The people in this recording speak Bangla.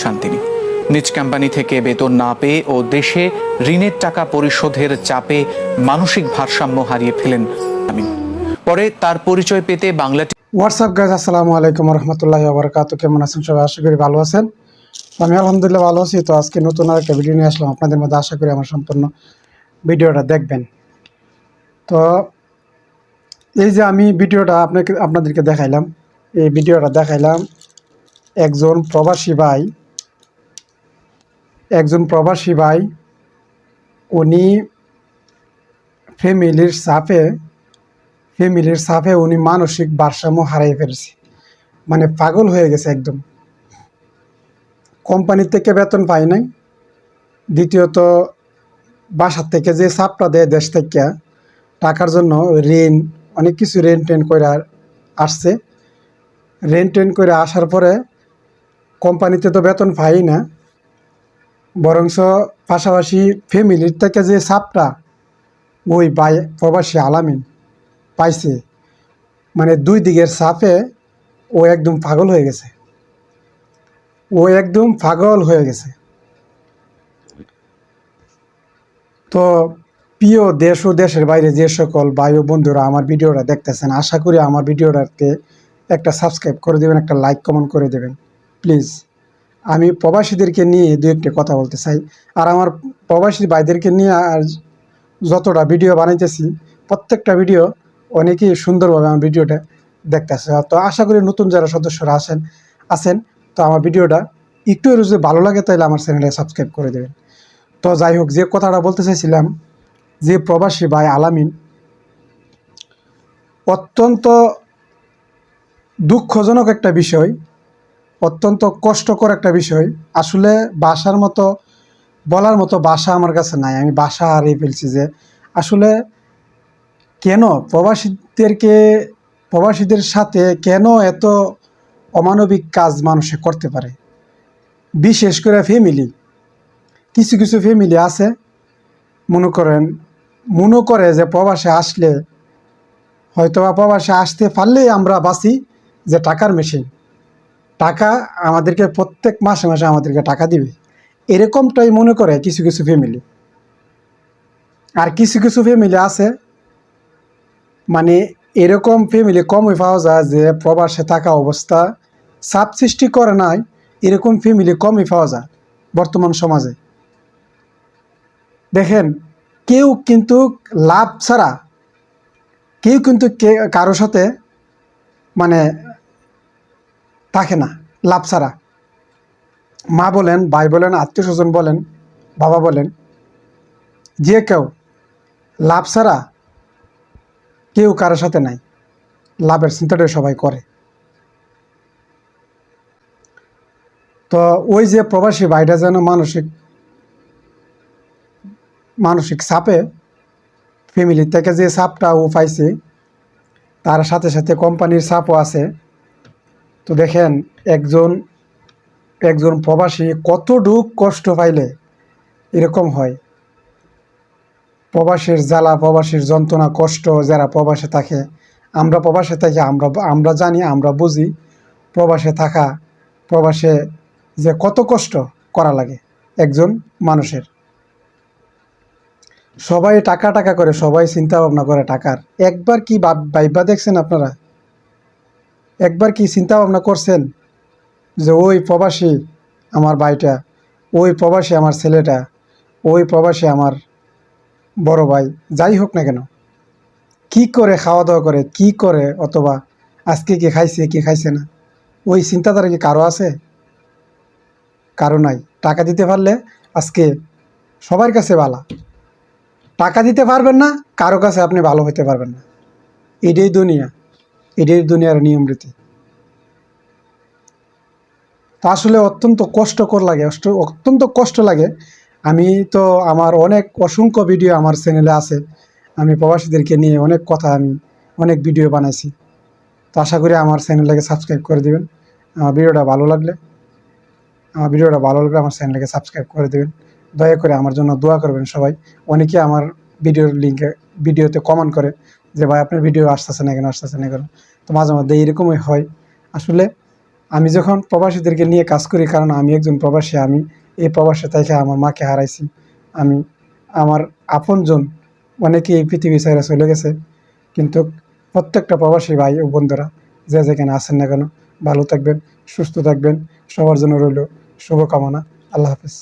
চান তিনি নিজ কোম্পানি থেকে বেতন না পেয়ে ও দেশে ঋণের টাকা পরিশোধের চাপে মানসিক ভারসাম্য হারিয়ে ফেলেন আমিন। পরে তার পরিচয় পেতে বাংলা হোয়াটসঅ্যাপ গাইজ আসসালামু আলাইকুম রহমতুল্লাহ আবরকাত কেমন আছেন সবাই? আশা করি ভালো আছেন। আমি আলহামদুলিল্লাহ ভালো আছি। তো আজকে নতুন আর একটা ভিডিও নিয়ে আসলাম। আপনাদের মধ্যে আশা করি আমার সম্পূর্ণ ভিডিওটা দেখবেন। তো এই যে আমি ভিডিওটা আপনাকে আপনাদেরকে দেখাইলাম। এই ভিডিওটা দেখাইলাম একজন প্রবাসী ভাই। একজন প্রবাসী ভাই, উনি ফ্যামিলির চাপে ফ্যামিলির চাপে উনি মানসিক ভারসাম্য হারিয়ে ফেলেছে। মানে পাগল হয়ে গেছে একদম। কোম্পানি থেকে বেতন পাই নাই। দ্বিতীয়ত, বাসার থেকে যে চাপটা দেয় দেশ থেকে, টাকার জন্য ঋণ, অনেক কিছু রেন টেন করে আসছে। রেন টেন করে আসার পরে কোম্পানিতে তো বেতন পাই না। বরংস পাশাপাশি ফ্যামিলির থেকে যে চাপটা ওই বাই প্রবাসী আলামিন পাইছে মানে দুই দিকের সাপে ও একদম পাগল হয়ে গেছে। ও একদম পাগল হয়ে গেছে। তো প্রিয় দেশ ও দেশের বাইরে যে সকল বায়ু বন্ধুরা আমার ভিডিওটা দেখতেছেন, আশা করি আমার ভিডিওটাকে একটা সাবস্ক্রাইব করে দেবেন, একটা লাইক কমেন্ট করে দেবেন প্লিজ আমি প্রবাসীদেরকে নিয়ে দু একটা কথা বলতে চাই। আর আমার প্রবাসী ভাইদেরকে নিয়ে আর যতটা ভিডিও বানাইতেছি, প্রত্যেকটা ভিডিও অনেকেই সুন্দরভাবে আমার ভিডিওটা দেখতেছে। তো আশা করি নতুন যারা সদস্যরা আসেন আছেন, তো আমার ভিডিওটা একটু যদি ভালো লাগে তাহলে আমার চ্যানেলে সাবস্ক্রাইব করে দেবেন। তো যাই হোক, যে কথাটা বলতে চাইছিলাম, যে প্রবাসী ভাই আলামিন অত্যন্ত দুঃখজনক একটা বিষয় অত্যন্ত কষ্টকর একটা বিষয়। আসলে বাসার মতো, বলার মতো বাসা আমার কাছে নাই। আমি বাসা হারিয়ে ফেলছি যে, আসলে কেন প্রবাসীদেরকে, প্রবাসীদের সাথে কেন এত অমানবিক কাজ মানুষে করতে পারে? বিশেষ করে ফ্যামিলি কিছু কিছু ফ্যামিলি আছে, মনে করেন, মনে করে যে প্রবাসে আসলে হয়তো বা প্রবাসে আসতে পারলেই আমরা বাঁচি যে টাকার মেশিন টাকা আমাদেরকে প্রত্যেক মাসে মাসে আমাদেরকে টাকা দিবে। এরকমটাই মনে করে কিছু কিছু ফ্যামিলি আর কিছু কিছু ফ্যামিলি আছে মানে এরকম ফ্যামিলি কমই পাওয়া যায় যে প্রবাসে থাকা অবস্থা, চাপ সৃষ্টি করে নাই, এরকম ফ্যামিলি কমই পাওয়া যায় বর্তমান সমাজে। দেখেন, কেউ কিন্তু লাভ ছাড়া, কেউ কিন্তু কারও সাথে মানে থাকে না, লাভ ছাড়া। মা বলেন, ভাই বলেন, আত্মীয় স্বজন বলেন, বাবা বলেন, যে কেউ লাভ ছাড়া কেউ কারোর সাথে নাই, লাভের চিন্তাটা সবাই করে। তো ওই যে প্রবাসী ভাইটা যেন মানসিক মানসিক চাপে ফ্যামিলি থেকে যে চাপটা ও পাইছে, তার সাথে সাথে কোম্পানির চাপও আছে। তো দেখেন, একজন একজন প্রবাসী কতটুক কষ্ট পাইলে এরকম হয়? প্রবাসীর জ্বালা, প্রবাসীর যন্ত্রণা, কষ্ট যারা প্রবাসে থাকে, আমরা প্রবাসে থাকি, আমরা আমরা জানি, আমরা বুঝি প্রবাসে থাকা, প্রবাসে যে কত কষ্ট করা লাগে একজন মানুষের। সবাই টাকা টাকা করে, সবাই চিন্তা ভাবনা করে টাকার। একবার কি ভাইবা দেখছেন আপনারা? একবার কি চিন্তা ভাবনা করছেন যে ওই প্রবাসী আমার ভাইটা, ওই প্রবাসী আমার ছেলেটা, ওই প্রবাসী আমার বড় ভাই, যাই হোক না কেন, কি করে খাওয়া দাওয়া করে, কি করে অথবা আজকে কি খাইছে কি খাইছে না, ওই চিন্তাধারা কি কারও আছে? কারও নাই। টাকা দিতে পারলে আজকে সবার কাছে ভালো। টাকা দিতে পারবেন না, কারও কাছে আপনি ভালো হতে পারবেন না। এটাই দুনিয়া। এটাই দুনিয়ার নিয়ম রীতি। তা আসলে অত্যন্ত কষ্টকর লাগে অত্যন্ত কষ্ট লাগে। আমি তো আমার অনেক, অসংখ্য ভিডিও আমার চ্যানেলে আছে। আমি প্রবাসীদেরকে নিয়ে অনেক কথা আমি, অনেক ভিডিও বানাইছি। তো আশা করি আমার চ্যানেলটাকে সাবস্ক্রাইব করে দেবেন। আমার ভিডিওটা ভালো লাগলে, আমার ভিডিওটা ভালো লাগলে আমার চ্যানেলটাকে সাবস্ক্রাইব করে দেবেন। দয়া করে আমার জন্য দোয়া করবেন সবাই। অনেকে আমার ভিডিওর লিঙ্কে ভিডিওতে কমেন্ট করে। যে, ভাই, আপনার ভিডিও আসতেছে না কেন? আসতেছে না কেন? তো মাঝে মধ্যে এরকমই হয়। আসলে আমি যখন প্রবাসীদেরকে নিয়ে কাজ করি, কারণ আমি একজন প্রবাসী, আমি এই প্রবাসে থেকে আমার মাকে হারাইছি। আমি, আমার আপনজন অনেকে এই পৃথিবী ছেড়ে চলে গেছে। কিন্তু প্রত্যেকটা প্রবাসী ভাই ও বন্ধুরা যে যেখানে আছেন না কেন, ভালো থাকবেন, সুস্থ থাকবেন, সবার জন্য রইল শুভকামনা। আল্লাহ হাফিজ।